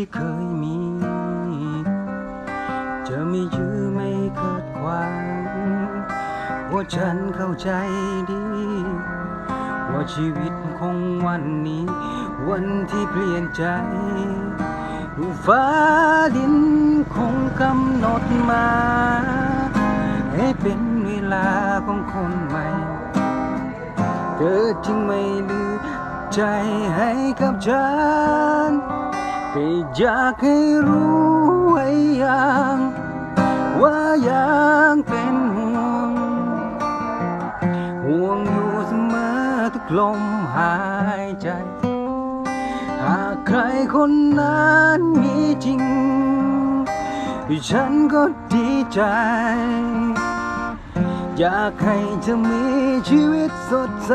ที่เคยมี จะไม่ยื้อไม่เกิดความว่าฉันเข้าใจดี ว่าชีวิตของวันนี้ วันที่เปลี่ยนใจฟ้าดินคงกำหนดมา ให้เป็นเวลาของคนใหม่เธอจึงไม่ลือใจให้กับฉัน แต่อยากให้รู้ไว้อย่างว่ายังเป็นห่วง ห่วงอยู่เสมอทุกลมหายใจ หากใครคนนั้นมีจริง ฉันก็ดีใจ อยากให้เธอมีชีวิตสดใส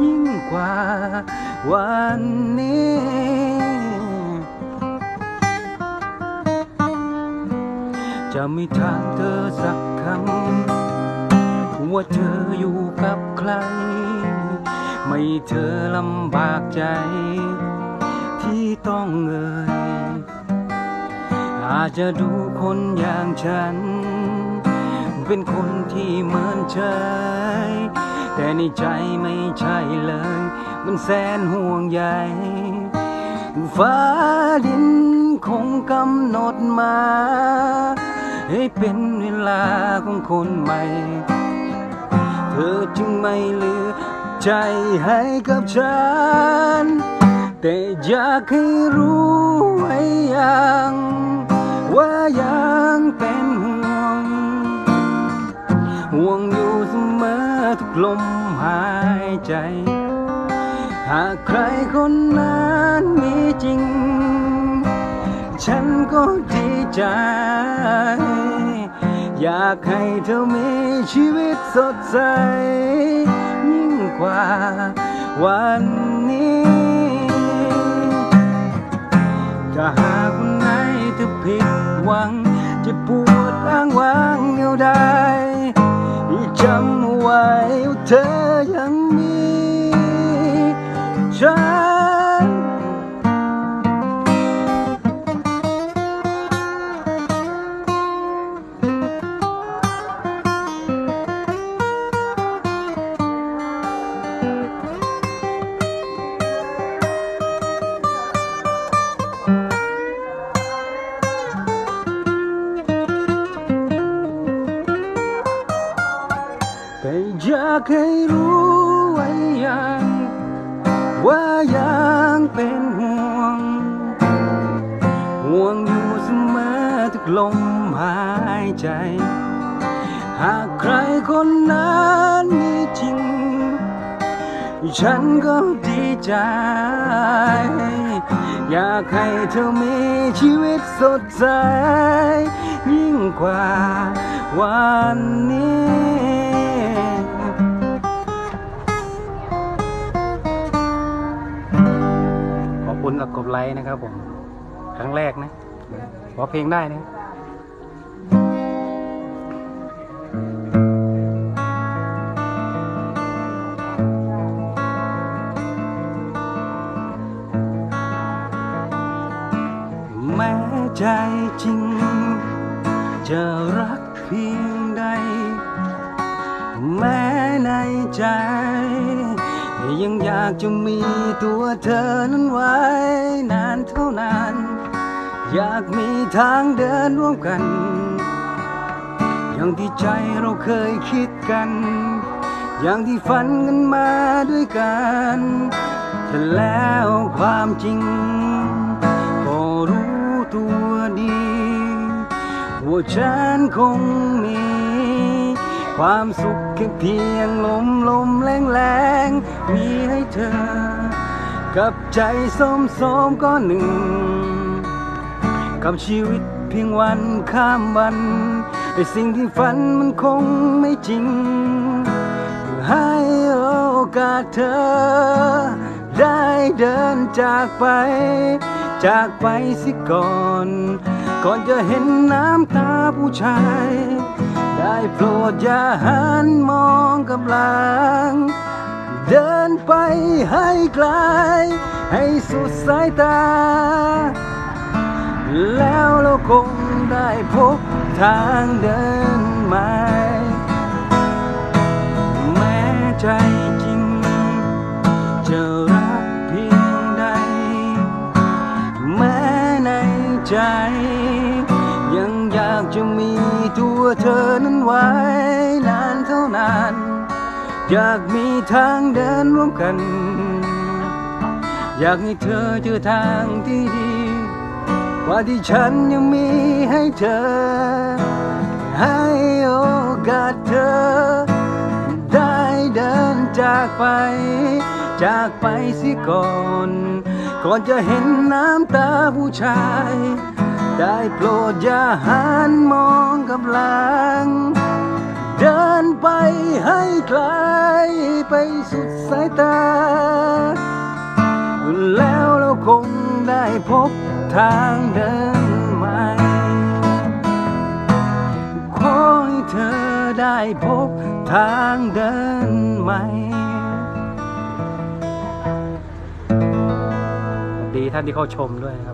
ยิ่งกว่าวันนี้ จะไม่ถามเธอสักคำว่าเธออยู่กับใคร ไม่เธอลำบากใจ ที่ต้องเอ่ยอาจจะดูคนอย่างฉัน เป็นคนที่เหมือนเฉยแต่ในใจไม่ใช่เลย มันแสนห่วงใยฟ้าดินคงกำหนดมา ให้เป็นเวลาของคนใหม่ เธอจึงไม่เหลือใจให้กับฉัน แต่อยากให้รู้ไว้อย่างว่ายังเป็นห่วง ห่วงอยู่เสมอทุกลมหายใจ หากใครคนนั้นมีจริง ฉันก็ดีใจ อยากให้เธอมีชีวิตสดใส ยิ่งกว่าวันนี้ ถ้าหากวันไหนเธอผิดหวัง จะปวดอ้างว้างเดียวดจำเอาไว้ว่าเธอยังมีฉันากให้รู้ไว้ยัง ว่ายังเป็นห่วง ห่วงอยู่เสมอทุกลมหายใจ หากใครคนนั้นมีจริง ฉันก็ดีใจ อยากให้เธอมีชีวิตสดใส ยิ่งกว่าวันนี้ คุณกับกบไลค์นะครับผม ครั้งแรกนะ ขอเพลงได้นะ ยังอยากจะมีตัวเธอนั้นไว้ นานเท่านานอยากมีทางเดินร่วมกัน อย่างที่ใจเราเคยคิดกัน อย่างที่ฝันกันมาด้วยกันแต่แล้วความจริง ก็รู้ตัวดี ว่าฉันคงมี ความสุขแค่เพียงลมลมแรงแรงมีให้เธอ กับใจส้มสมก็หนึ่ง กับชีวิตเพียงวันข้ามวันไอสิ่งที่ฝันมันคงไม่จริง ให้โอกาสเธอ ได้เดินจากไป จากไปสิก่อน ก่อนจะเห็นน้ำตาผู้ชาย ได้โปรดอย่าหันมองกับหลัง เดินไปให้ไกล ให้สุดสายตา แล้วเราคงได้พบทางเดินใหม่แม้ใจจริงจะรักเพียงใด แม้ในใจ ตัวเธอนั้นไว้นานเท่านาน อยากมีทางเดินร่วมกัน อยากให้เธอเจอทางที่ดี กว่าที่ฉันยังมีให้เธอ ให้โอกาสเธอ ได้เดินจากไป จากไปสิก่อน ก่อนจะเห็นน้ำตาผู้ชาย ได้โปรดอย่าหันมองกับหลัง เดินไปให้ไกลไปสุดสายตาแล้วเราคงได้พบทางเดินใหม่ขอให้เธอได้พบทางเดินใหม่ดีท่านที่เข้าชมด้วยครับ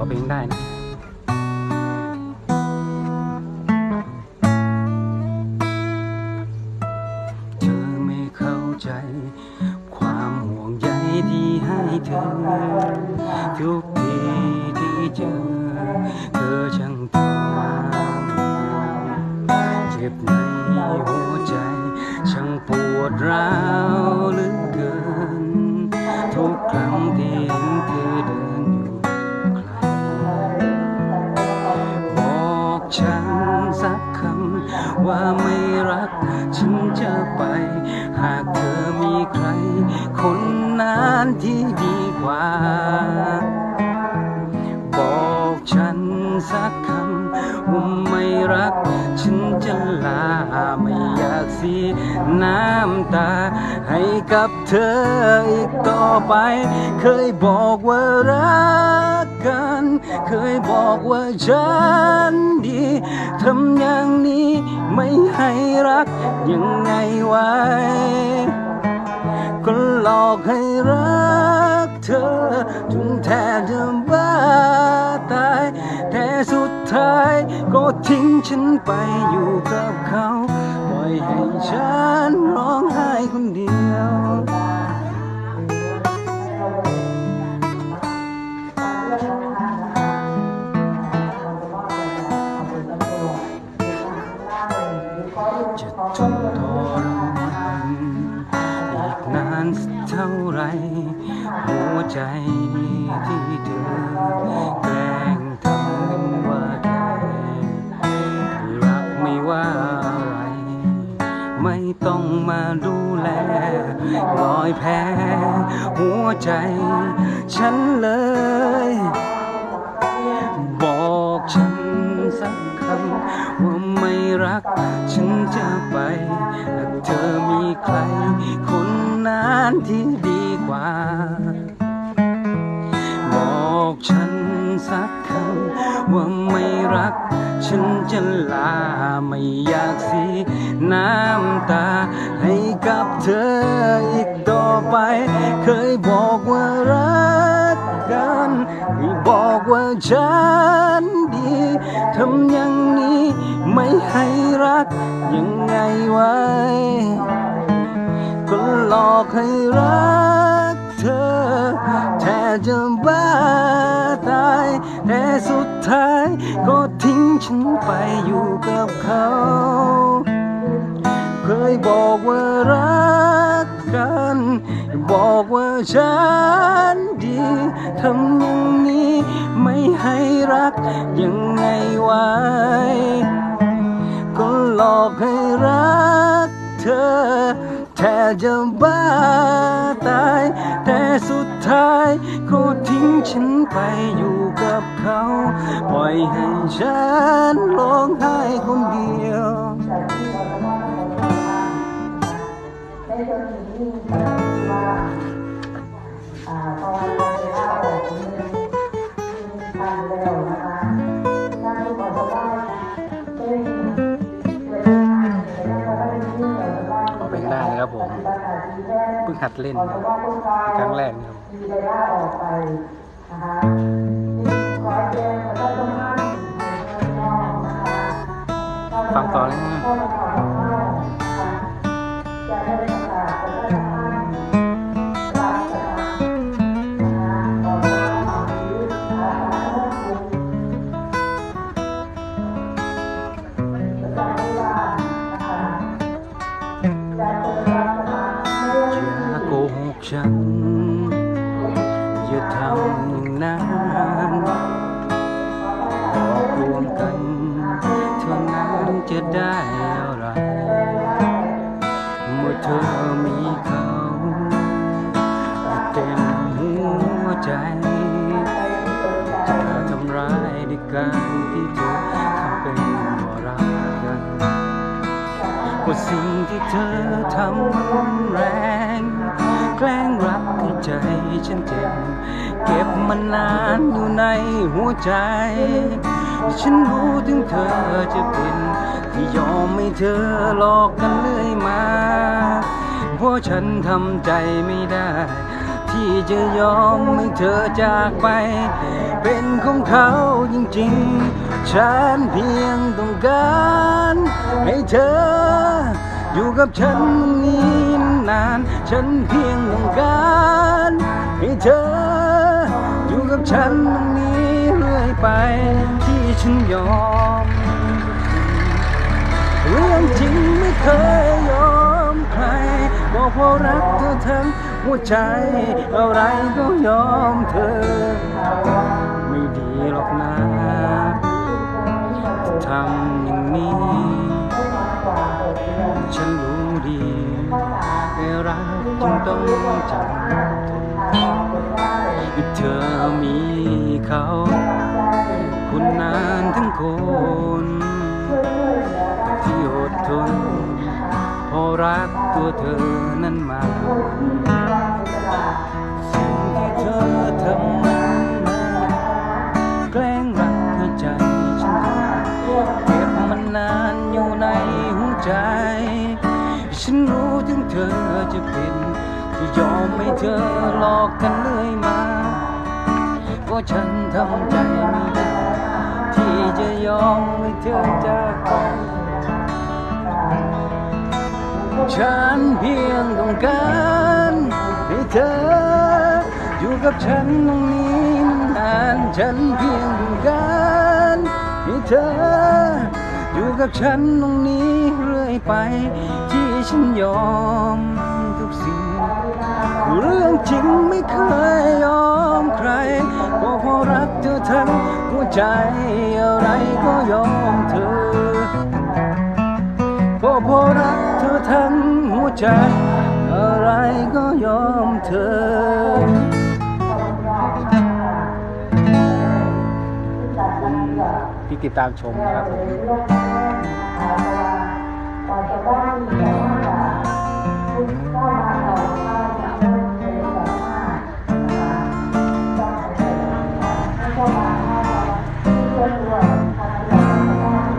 อเพลงได้นะเธอไม่เข้าใจความห่วงใยที่ให้เธอ ทุกทีที่เจอ เธอช่างทำเจ็บในหัวใจ ช่างปวดร้าวเหลือเกิน ทุกครั้ง น้ำตา ให้กับเธออีกต่อไป เคยบอกว่ารักกัน เคยบอกว่าฉันดีทำอย่างนี้ไม่ให้รักยังไงไว้ก็หลอกให้รักเธอจนแทบจะบ้าตาย แต่สุดท้ายก็ทิ้งฉันไปอยู่กับเขา รอยแผลหัวใจ ฉันเลย บอกฉันสักคำว่าไม่รัก ฉันจะไปหากเธอมีใคร คนนั้นที่ดีกว่า บอกฉัน สักคำว่าไม่รัก ฉันจะลาไม่อยากเสียน้ำตา ให้กับเธออีกต่อไป เคยบอกว่ารักกันให้บอกว่าฉันดีทำอย่างนี้ไม่ให้รักยังไงไว้ก็หลอกให้รักเธอแทบจะบ้า แต่สุดท้ายก็ทิ้งฉันไปอยู่กับเขา เคยบอกว่ารักกัน บอกว่าฉันดีทำอย่างนี้ไม่ให้รักยังไงไว้ก็หลอกให้รักเธอ แทบจะบ้าตาย แต่สุดท้ายก็ทิ้งฉันไปอยู่กับเขา ปล่อยให้ฉันร้องไห้คนเดียวได้ ผมปฏิบัติการที่แรกเพิ่งหัดเล่นขอจะว่าทุกฝ่ายครั้งแรกนะครับมีเวลาออกไฉัน อย่าทำอย่างนั้นหลอกลวงกันเท่านั้นจะได้อะไร เมื่อเธอมีเขาเต็มหัวใจจะทำร้ายด้วยการที่เธอทำเป็นว่ารักกันว่าสิ่งที่เธอทำรุนแรง แกล้งรักให้ใจฉันเจ็บ เก็บมันนานอยู่ในหัวใจ ฉันรู้ถึงเธอจะเป็นที่ยอมให้เธอหลอกกันเรื่อยมา เพราะฉันทำใจไม่ได้ ที่จะยอมให้เธอจากไป เป็นของเขาจริงๆ ฉันเพียงต้องการให้เธอ อยู่กับฉันตรงนี้นาน ฉันเพียงต้องการให้เธอ อยู่กับฉันตรงนี้เรื่อยไปที่ฉันยอม เรื่องจริงไม่เคยยอมใครก็เพรารักเธอทั้งหัวใจ อะไรก็ยอมเธอ ไม่ดีหรอกนะทำอย่างนี้ ฉันรู้ดีแต่รักจึงต้องจำทนเธอมีเขา คุณนานทั้งคน ที่อดทนเพราะรักตัวเธอนั้นมาสิ่งที่เธอทำ เธอจะเป็นที่ยอมให้เธอหลอกกันเรื่อยมา เพราะฉันทำใจไม่ได้ ที่จะยอมให้เธอจากไป ฉันเพียงต้องการให้เธอ อยู่กับฉันตรงนี้นานฉันเพียงต้องการให้เธอ อยู่กับฉันตรงนี้เรื่อยไป ฉันยอมทุกสิ่ง เรื่องจริงไม่เคยยอมใครก็เพราะรักเธอทั้งหัวใจอะไรก็ยอมเธอก็เพราะรักเธอทั้งหัวใจ อะไรก็ยอมเธอที่ติดตามชมนะครับผม โอ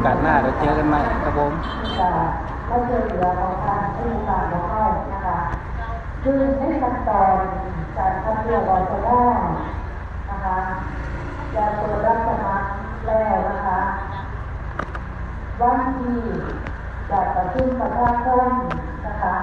กาสหน้าเดี๋ยวเจอกันใหม่ครับผมก็เจะเหลือของทางที่ตามเราเข้นะคะคือในขั้นตอนการคัดเลือกเราจะได้นะคะจะเปิดรับสมัครแล้วนะคะวันที่ จะประชุมประชาชนนะคะ